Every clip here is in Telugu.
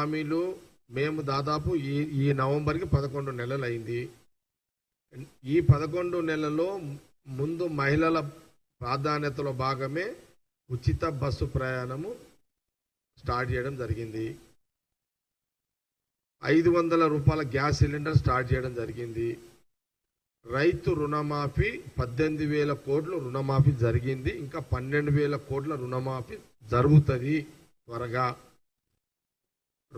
హామీలు మేము దాదాపు ఈ ఈ నవంబర్కి పదకొండు నెలలు అయింది ఈ పదకొండు నెలలో ముందు మహిళల ప్రాధాన్యతలో భాగమే ఉచిత బస్సు ప్రయాణము స్టార్ట్ చేయడం జరిగింది. ఐదు వందల రూపాయల గ్యాస్ సిలిండర్ స్టార్ట్ చేయడం జరిగింది. రైతు రుణమాఫీ పద్దెనిమిది వేల కోట్లు రుణమాఫీ జరిగింది. ఇంకా పన్నెండు వేల కోట్ల రుణమాఫీ జరుగుతుంది త్వరగా.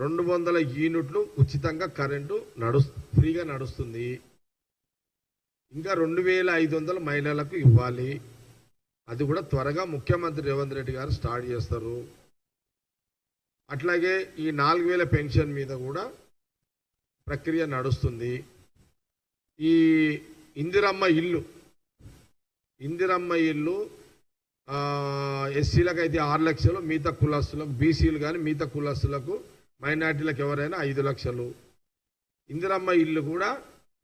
రెండు వందల యూనిట్లు ఉచితంగా కరెంటు నడు ఫ్రీగా నడుస్తుంది. ఇంకా రెండు వేల ఐదు వందల మహిళలకు ఇవ్వాలి. అది కూడా త్వరగా ముఖ్యమంత్రి రేవంత్ రెడ్డి గారు స్టార్ట్ చేస్తారు. అట్లాగే ఈ నాలుగు వేల పెన్షన్ మీద కూడా ప్రక్రియ నడుస్తుంది. ఈ ఇందిరమ్మ ఇల్లు ఇందిరమ్మ ఇల్లు ఎస్సీలకు అయితే ఆరు లక్షలు మిగతా కులస్తులకు బీసీలు కానీ మిగతా కులస్తులకు మైనార్టీలకు ఎవరైనా ఐదు లక్షలు. ఇందిరమ్మ ఇల్లు కూడా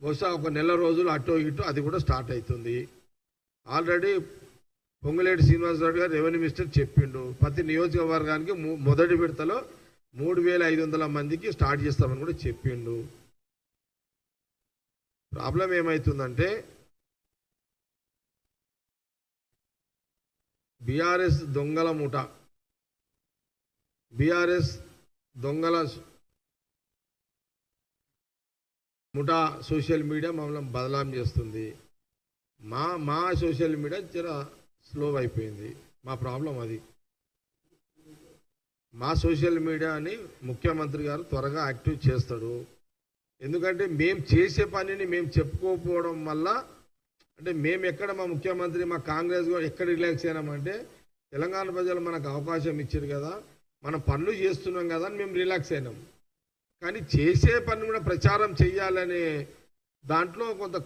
బహుశా ఒక నెల రోజులు అటో ఇటో అది కూడా స్టార్ట్ అవుతుంది. ఆల్రెడీ పొంగులేటి శ్రీనివాసరావు గారు రెవెన్యూ మినిస్టర్ చెప్పిండు. ప్రతి నియోజకవర్గానికి మొదటి విడతలో మూడు వేల ఐదు వందల మందికి స్టార్ట్ చేస్తామని కూడా చెప్పిండు. ప్రాబ్లం ఏమవుతుందంటే బీఆర్ఎస్ దొంగల ముఠ బీఆర్ఎస్ దొంగల ముఠా సోషల్ మీడియా మమ్మల్ని బదలాం చేస్తుంది. మా మా సోషల్ మీడియా జర స్లో అయిపోయింది. మా ప్రాబ్లం అది. మా సోషల్ మీడియాని ముఖ్యమంత్రి గారు త్వరగా యాక్టివ్ చేస్తాడు. ఎందుకంటే మేము చేసే పనిని మేము చెప్పుకోకపోవడం వల్ల అంటే మేము ఎక్కడ మా ముఖ్యమంత్రి మా కాంగ్రెస్ కూడా ఎక్కడ రిలాక్స్ అయినామంటే తెలంగాణ ప్రజలు మనకు అవకాశం ఇచ్చారు కదా. మనం పనులు చేస్తున్నాం కదా అని మేము రిలాక్స్ అయినాం. కానీ చేసే పని కూడా ప్రచారం చేయాలనే దాంట్లో కొంత